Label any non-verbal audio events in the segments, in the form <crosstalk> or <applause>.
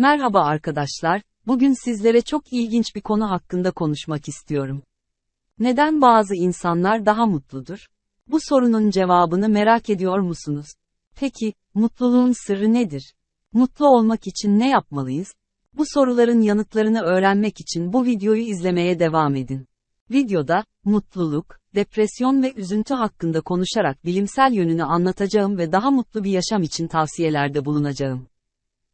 Merhaba arkadaşlar, bugün sizlere çok ilginç bir konu hakkında konuşmak istiyorum. Neden bazı insanlar daha mutludur? Bu sorunun cevabını merak ediyor musunuz? Peki, mutluluğun sırrı nedir? Mutlu olmak için ne yapmalıyız? Bu soruların yanıtlarını öğrenmek için bu videoyu izlemeye devam edin. Videoda, mutluluk, depresyon ve üzüntü hakkında konuşarak bilimsel yönünü anlatacağım ve daha mutlu bir yaşam için tavsiyelerde bulunacağım.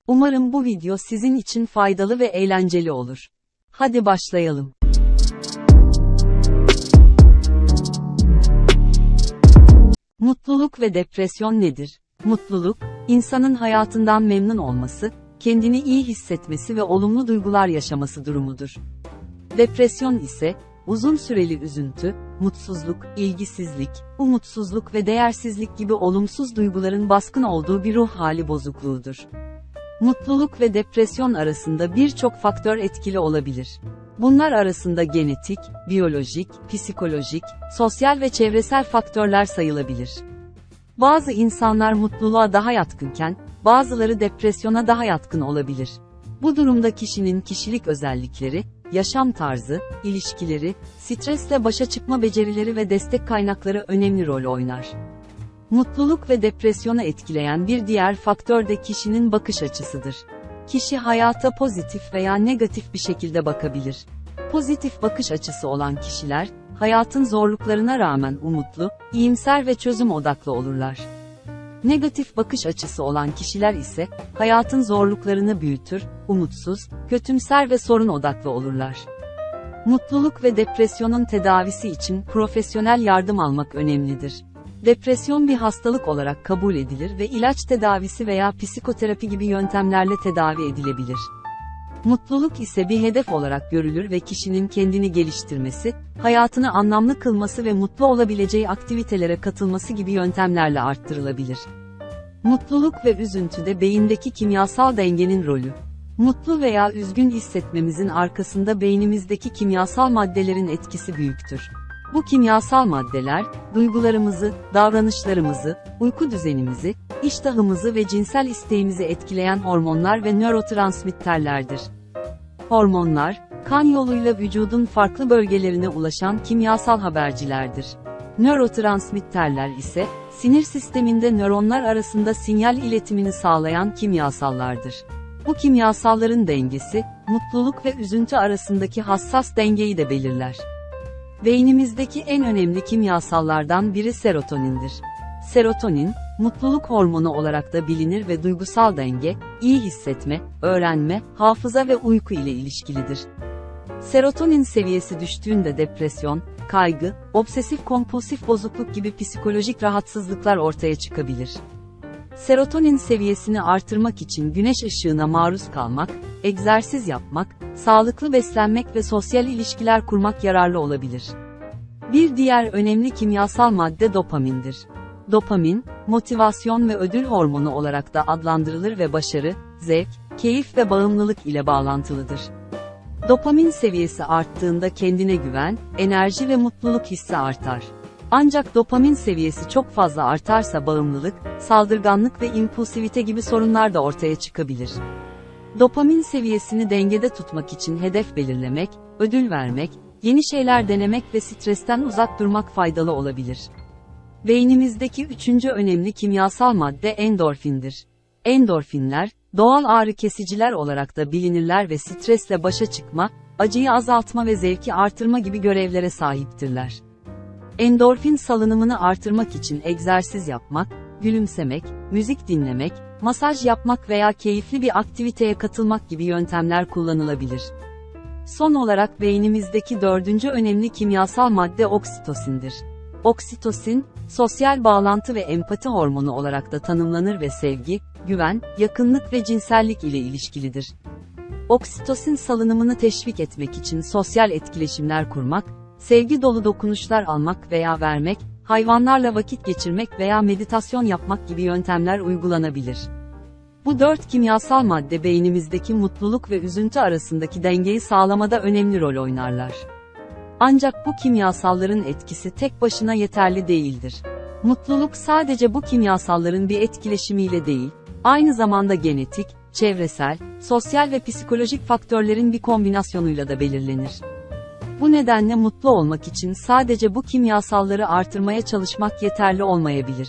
Umarım bu video sizin için faydalı ve eğlenceli olur. Hadi başlayalım. Mutluluk ve depresyon nedir? Mutluluk, insanın hayatından memnun olması, kendini iyi hissetmesi ve olumlu duygular yaşaması durumudur. Depresyon ise, uzun süreli üzüntü, mutsuzluk, ilgisizlik, umutsuzluk ve değersizlik gibi olumsuz duyguların baskın olduğu bir ruh hali bozukluğudur. Mutluluk ve depresyon arasında birçok faktör etkili olabilir. Bunlar arasında genetik, biyolojik, psikolojik, sosyal ve çevresel faktörler sayılabilir. Bazı insanlar mutluluğa daha yatkınken, bazıları depresyona daha yatkın olabilir. Bu durumda kişinin kişilik özellikleri, yaşam tarzı, ilişkileri, stresle başa çıkma becerileri ve destek kaynakları önemli rol oynar. Mutluluk ve depresyonu etkileyen bir diğer faktör de kişinin bakış açısıdır. Kişi hayata pozitif veya negatif bir şekilde bakabilir. Pozitif bakış açısı olan kişiler, hayatın zorluklarına rağmen umutlu, iyimser ve çözüm odaklı olurlar. Negatif bakış açısı olan kişiler ise, hayatın zorluklarını büyütür, umutsuz, kötümser ve sorun odaklı olurlar. Mutluluk ve depresyonun tedavisi için profesyonel yardım almak önemlidir. Depresyon bir hastalık olarak kabul edilir ve ilaç tedavisi veya psikoterapi gibi yöntemlerle tedavi edilebilir. Mutluluk ise bir hedef olarak görülür ve kişinin kendini geliştirmesi, hayatını anlamlı kılması ve mutlu olabileceği aktivitelere katılması gibi yöntemlerle arttırılabilir. Mutluluk ve üzüntüde beyindeki kimyasal dengenin rolü. Mutlu veya üzgün hissetmemizin arkasında beynimizdeki kimyasal maddelerin etkisi büyüktür. Bu kimyasal maddeler, duygularımızı, davranışlarımızı, uyku düzenimizi, iştahımızı ve cinsel isteğimizi etkileyen hormonlar ve nörotransmitterlerdir. Hormonlar, kan yoluyla vücudun farklı bölgelerine ulaşan kimyasal habercilerdir. Nörotransmitterler ise, sinir sisteminde nöronlar arasında sinyal iletimini sağlayan kimyasallardır. Bu kimyasalların dengesi, mutluluk ve üzüntü arasındaki hassas dengeyi de belirler. Beynimizdeki en önemli kimyasallardan biri serotonindir. Serotonin, mutluluk hormonu olarak da bilinir ve duygusal denge, iyi hissetme, öğrenme, hafıza ve uyku ile ilişkilidir. Serotonin seviyesi düştüğünde depresyon, kaygı, obsesif kompulsif bozukluk gibi psikolojik rahatsızlıklar ortaya çıkabilir. Serotonin seviyesini artırmak için güneş ışığına maruz kalmak, egzersiz yapmak, sağlıklı beslenmek ve sosyal ilişkiler kurmak yararlı olabilir. Bir diğer önemli kimyasal madde dopamindir. Dopamin, motivasyon ve ödül hormonu olarak da adlandırılır ve başarı, zevk, keyif ve bağımlılık ile bağlantılıdır. Dopamin seviyesi arttığında kendine güven, enerji ve mutluluk hissi artar. Ancak dopamin seviyesi çok fazla artarsa bağımlılık, saldırganlık ve impulsivite gibi sorunlar da ortaya çıkabilir. Dopamin seviyesini dengede tutmak için hedef belirlemek, ödül vermek, yeni şeyler denemek ve stresten uzak durmak faydalı olabilir. Beynimizdeki üçüncü önemli kimyasal madde endorfindir. Endorfinler, doğal ağrı kesiciler olarak da bilinirler ve stresle başa çıkma, acıyı azaltma ve zevki artırma gibi görevlere sahiptirler. Endorfin salınımını artırmak için egzersiz yapmak, gülümsemek, müzik dinlemek, masaj yapmak veya keyifli bir aktiviteye katılmak gibi yöntemler kullanılabilir. Son olarak beynimizdeki dördüncü önemli kimyasal madde oksitosindir. Oksitosin, sosyal bağlantı ve empati hormonu olarak da tanımlanır ve sevgi, güven, yakınlık ve cinsellik ile ilişkilidir. Oksitosin salınımını teşvik etmek için sosyal etkileşimler kurmak, sevgi dolu dokunuşlar almak veya vermek, hayvanlarla vakit geçirmek veya meditasyon yapmak gibi yöntemler uygulanabilir. Bu dört kimyasal madde beynimizdeki mutluluk ve üzüntü arasındaki dengeyi sağlamada önemli rol oynarlar. Ancak bu kimyasalların etkisi tek başına yeterli değildir. Mutluluk sadece bu kimyasalların bir etkileşimiyle değil, aynı zamanda genetik, çevresel, sosyal ve psikolojik faktörlerin bir kombinasyonuyla da belirlenir. Bu nedenle mutlu olmak için sadece bu kimyasalları artırmaya çalışmak yeterli olmayabilir.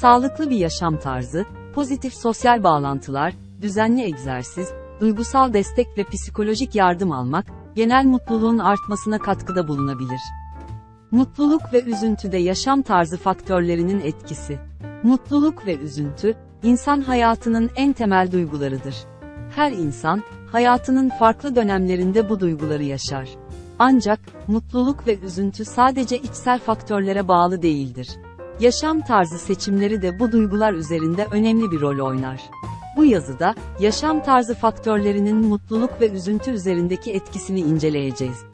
Sağlıklı bir yaşam tarzı, pozitif sosyal bağlantılar, düzenli egzersiz, duygusal destek ve psikolojik yardım almak, genel mutluluğun artmasına katkıda bulunabilir. Mutluluk ve üzüntüde yaşam tarzı faktörlerinin etkisi. Mutluluk ve üzüntü, insan hayatının en temel duygularıdır. Her insan, hayatının farklı dönemlerinde bu duyguları yaşar. Ancak, mutluluk ve üzüntü sadece içsel faktörlere bağlı değildir. Yaşam tarzı seçimleri de bu duygular üzerinde önemli bir rol oynar. Bu yazıda, yaşam tarzı faktörlerinin mutluluk ve üzüntü üzerindeki etkisini inceleyeceğiz.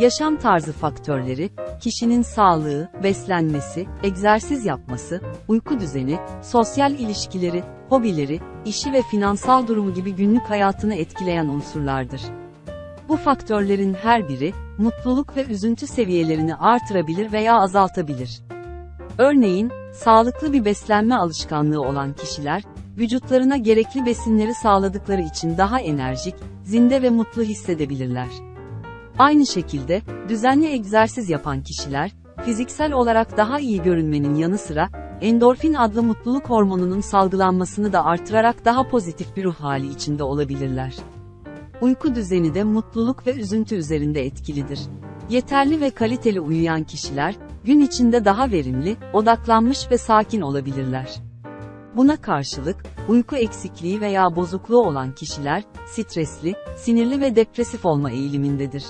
Yaşam tarzı faktörleri, kişinin sağlığı, beslenmesi, egzersiz yapması, uyku düzeni, sosyal ilişkileri, hobileri, işi ve finansal durumu gibi günlük hayatını etkileyen unsurlardır. Bu faktörlerin her biri, mutluluk ve üzüntü seviyelerini artırabilir veya azaltabilir. Örneğin, sağlıklı bir beslenme alışkanlığı olan kişiler, vücutlarına gerekli besinleri sağladıkları için daha enerjik, zinde ve mutlu hissedebilirler. Aynı şekilde, düzenli egzersiz yapan kişiler, fiziksel olarak daha iyi görünmenin yanı sıra, endorfin adlı mutluluk hormonunun salgılanmasını da artırarak daha pozitif bir ruh hali içinde olabilirler. Uyku düzeni de mutluluk ve üzüntü üzerinde etkilidir. Yeterli ve kaliteli uyuyan kişiler, gün içinde daha verimli, odaklanmış ve sakin olabilirler. Buna karşılık, uyku eksikliği veya bozukluğu olan kişiler, stresli, sinirli ve depresif olma eğilimindedir.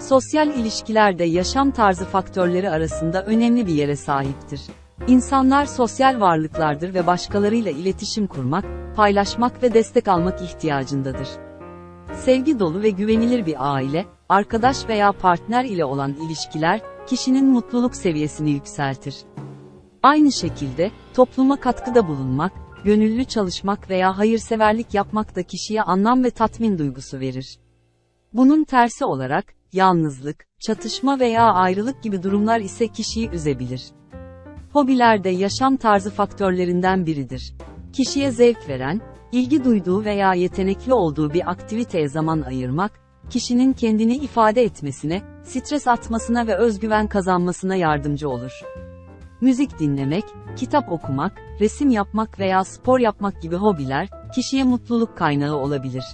Sosyal ilişkiler de yaşam tarzı faktörleri arasında önemli bir yere sahiptir. İnsanlar sosyal varlıklardır ve başkalarıyla iletişim kurmak, paylaşmak ve destek almak ihtiyacındadır. Sevgi dolu ve güvenilir bir aile, arkadaş veya partner ile olan ilişkiler, kişinin mutluluk seviyesini yükseltir. Aynı şekilde, topluma katkıda bulunmak, gönüllü çalışmak veya hayırseverlik yapmak da kişiye anlam ve tatmin duygusu verir. Bunun tersi olarak, yalnızlık, çatışma veya ayrılık gibi durumlar ise kişiyi üzebilir. Hobiler de yaşam tarzı faktörlerinden biridir. Kişiye zevk veren, ilgi duyduğu veya yetenekli olduğu bir aktiviteye zaman ayırmak, kişinin kendini ifade etmesine, stres atmasına ve özgüven kazanmasına yardımcı olur. Müzik dinlemek, kitap okumak, resim yapmak veya spor yapmak gibi hobiler, kişiye mutluluk kaynağı olabilir.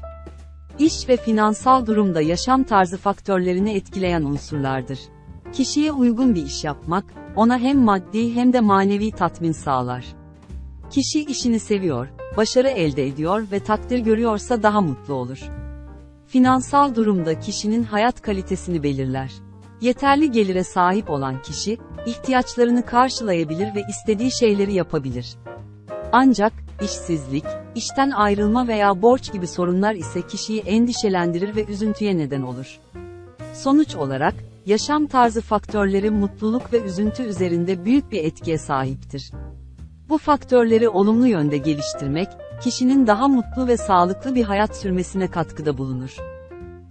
İş ve finansal durumda yaşam tarzı faktörlerini etkileyen unsurlardır. Kişiye uygun bir iş yapmak, ona hem maddi hem de manevi tatmin sağlar. Kişi işini seviyor, başarı elde ediyor ve takdir görüyorsa daha mutlu olur. Finansal durumda kişinin hayat kalitesini belirler. Yeterli gelire sahip olan kişi, ihtiyaçlarını karşılayabilir ve istediği şeyleri yapabilir. Ancak, işsizlik, işten ayrılma veya borç gibi sorunlar ise kişiyi endişelendirir ve üzüntüye neden olur. Sonuç olarak, yaşam tarzı faktörleri mutluluk ve üzüntü üzerinde büyük bir etkiye sahiptir. Bu faktörleri olumlu yönde geliştirmek, kişinin daha mutlu ve sağlıklı bir hayat sürmesine katkıda bulunur.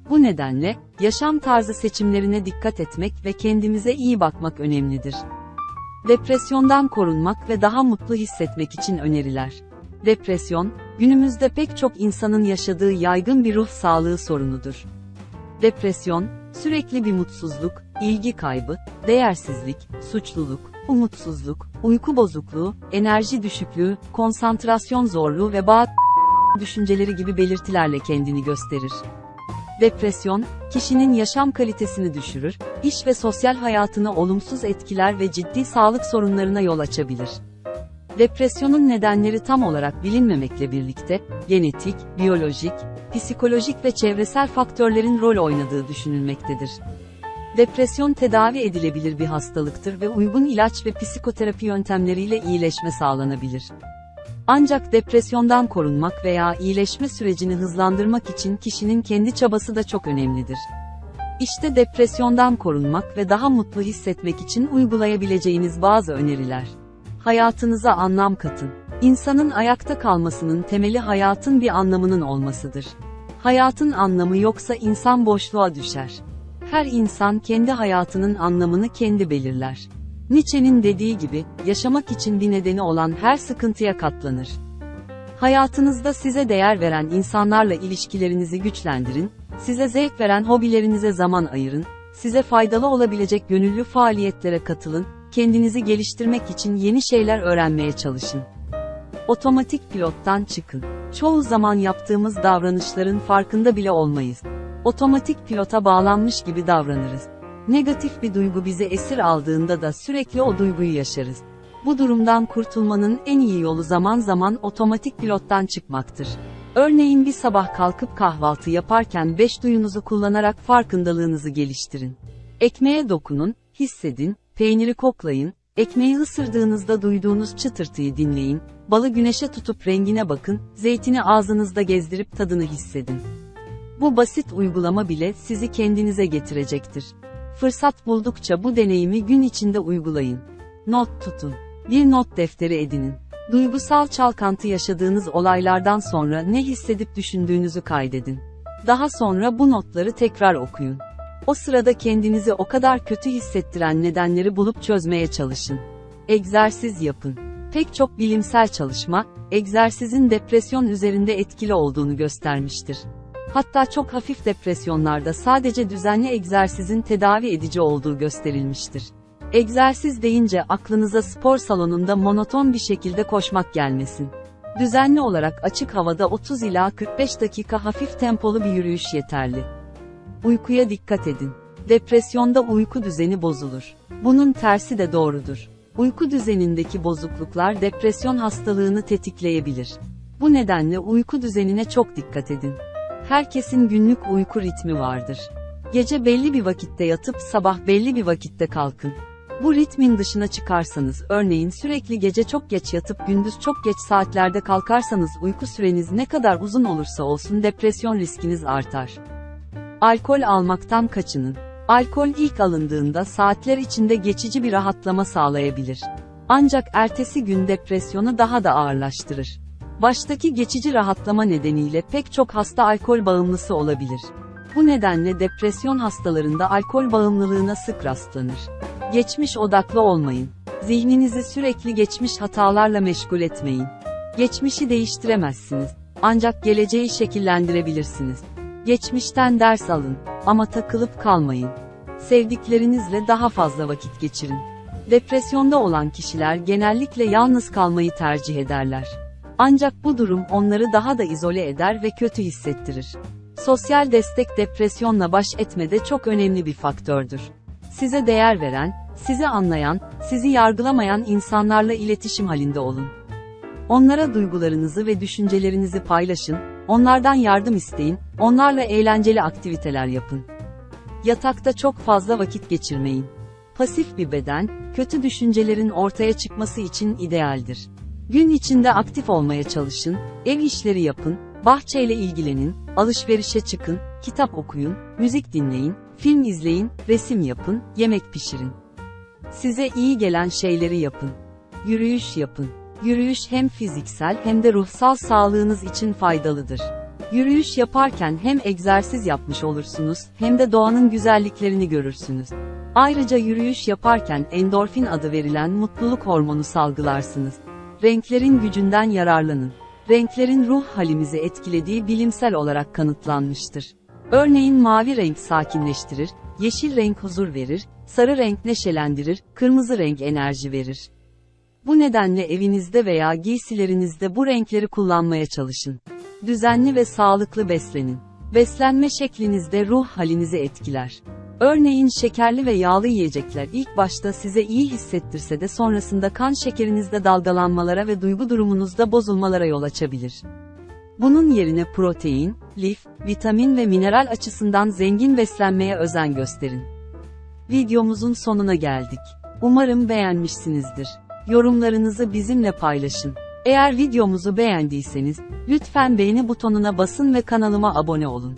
Bu nedenle, yaşam tarzı seçimlerine dikkat etmek ve kendimize iyi bakmak önemlidir. Depresyondan korunmak ve daha mutlu hissetmek için öneriler. Depresyon, günümüzde pek çok insanın yaşadığı yaygın bir ruh sağlığı sorunudur. Depresyon, sürekli bir mutsuzluk, ilgi kaybı, değersizlik, suçluluk, umutsuzluk, uyku bozukluğu, enerji düşüklüğü, konsantrasyon zorluğu ve bazı <laughs> düşünceleri gibi belirtilerle kendini gösterir. Depresyon, kişinin yaşam kalitesini düşürür, iş ve sosyal hayatını olumsuz etkiler ve ciddi sağlık sorunlarına yol açabilir. Depresyonun nedenleri tam olarak bilinmemekle birlikte, genetik, biyolojik, psikolojik ve çevresel faktörlerin rol oynadığı düşünülmektedir. Depresyon tedavi edilebilir bir hastalıktır ve uygun ilaç ve psikoterapi yöntemleriyle iyileşme sağlanabilir. Ancak depresyondan korunmak veya iyileşme sürecini hızlandırmak için kişinin kendi çabası da çok önemlidir. İşte depresyondan korunmak ve daha mutlu hissetmek için uygulayabileceğiniz bazı öneriler. Hayatınıza anlam katın. İnsanın ayakta kalmasının temeli hayatın bir anlamının olmasıdır. Hayatın anlamı yoksa insan boşluğa düşer. Her insan kendi hayatının anlamını kendi belirler. Nietzsche'nin dediği gibi, yaşamak için bir nedeni olan her sıkıntıya katlanır. Hayatınızda size değer veren insanlarla ilişkilerinizi güçlendirin, size zevk veren hobilerinize zaman ayırın, size faydalı olabilecek gönüllü faaliyetlere katılın, kendinizi geliştirmek için yeni şeyler öğrenmeye çalışın. Otomatik pilottan çıkın. Çoğu zaman yaptığımız davranışların farkında bile olmayız. Otomatik pilota bağlanmış gibi davranırız. Negatif bir duygu bizi esir aldığında da sürekli o duyguyu yaşarız. Bu durumdan kurtulmanın en iyi yolu zaman zaman otomatik pilottan çıkmaktır. Örneğin bir sabah kalkıp kahvaltı yaparken beş duyunuzu kullanarak farkındalığınızı geliştirin. Ekmeğe dokunun, hissedin, peyniri koklayın, ekmeği ısırdığınızda duyduğunuz çıtırtıyı dinleyin, balı güneşe tutup rengine bakın, zeytini ağzınızda gezdirip tadını hissedin. Bu basit uygulama bile sizi kendinize getirecektir. Fırsat buldukça bu deneyimi gün içinde uygulayın. Not tutun. Bir not defteri edinin. Duygusal çalkantı yaşadığınız olaylardan sonra ne hissedip düşündüğünüzü kaydedin. Daha sonra bu notları tekrar okuyun. O sırada kendinizi o kadar kötü hissettiren nedenleri bulup çözmeye çalışın. Egzersiz yapın. Pek çok bilimsel çalışma, egzersizin depresyon üzerinde etkili olduğunu göstermiştir. Hatta çok hafif depresyonlarda sadece düzenli egzersizin tedavi edici olduğu gösterilmiştir. Egzersiz deyince aklınıza spor salonunda monoton bir şekilde koşmak gelmesin. Düzenli olarak açık havada 30 ila 45 dakika hafif tempolu bir yürüyüş yeterli. Uykuya dikkat edin. Depresyonda uyku düzeni bozulur. Bunun tersi de doğrudur. Uyku düzenindeki bozukluklar depresyon hastalığını tetikleyebilir. Bu nedenle uyku düzenine çok dikkat edin. Herkesin günlük uyku ritmi vardır. Gece belli bir vakitte yatıp sabah belli bir vakitte kalkın. Bu ritmin dışına çıkarsanız, örneğin sürekli gece çok geç yatıp gündüz çok geç saatlerde kalkarsanız uyku süreniz ne kadar uzun olursa olsun depresyon riskiniz artar. Alkol almaktan kaçının. Alkol ilk alındığında saatler içinde geçici bir rahatlama sağlayabilir. Ancak ertesi gün depresyonu daha da ağırlaştırır. Baştaki geçici rahatlama nedeniyle pek çok hasta alkol bağımlısı olabilir. Bu nedenle depresyon hastalarında alkol bağımlılığına sık rastlanır. Geçmiş odaklı olmayın. Zihninizi sürekli geçmiş hatalarla meşgul etmeyin. Geçmişi değiştiremezsiniz. Ancak geleceği şekillendirebilirsiniz. Geçmişten ders alın ama takılıp kalmayın. Sevdiklerinizle daha fazla vakit geçirin. Depresyonda olan kişiler genellikle yalnız kalmayı tercih ederler. Ancak bu durum onları daha da izole eder ve kötü hissettirir. Sosyal destek depresyonla baş etmede çok önemli bir faktördür. Size değer veren, sizi anlayan, sizi yargılamayan insanlarla iletişim halinde olun. Onlara duygularınızı ve düşüncelerinizi paylaşın, onlardan yardım isteyin, onlarla eğlenceli aktiviteler yapın. Yatakta çok fazla vakit geçirmeyin. Pasif bir beden, kötü düşüncelerin ortaya çıkması için idealdir. Gün içinde aktif olmaya çalışın, ev işleri yapın, bahçeyle ilgilenin, alışverişe çıkın, kitap okuyun, müzik dinleyin, film izleyin, resim yapın, yemek pişirin. Size iyi gelen şeyleri yapın. Yürüyüş yapın. Yürüyüş hem fiziksel hem de ruhsal sağlığınız için faydalıdır. Yürüyüş yaparken hem egzersiz yapmış olursunuz hem de doğanın güzelliklerini görürsünüz. Ayrıca yürüyüş yaparken endorfin adı verilen mutluluk hormonu salgılarsınız. Renklerin gücünden yararlanın. Renklerin ruh halimizi etkilediği bilimsel olarak kanıtlanmıştır. Örneğin mavi renk sakinleştirir, yeşil renk huzur verir, sarı renk neşelendirir, kırmızı renk enerji verir. Bu nedenle evinizde veya giysilerinizde bu renkleri kullanmaya çalışın. Düzenli ve sağlıklı beslenin. Beslenme şeklinizde ruh halinizi etkiler. Örneğin şekerli ve yağlı yiyecekler ilk başta size iyi hissettirse de sonrasında kan şekerinizde dalgalanmalara ve duygu durumunuzda bozulmalara yol açabilir. Bunun yerine protein, lif, vitamin ve mineral açısından zengin beslenmeye özen gösterin. Videomuzun sonuna geldik. Umarım beğenmişsinizdir. Yorumlarınızı bizimle paylaşın. Eğer videomuzu beğendiyseniz, lütfen beğeni butonuna basın ve kanalıma abone olun.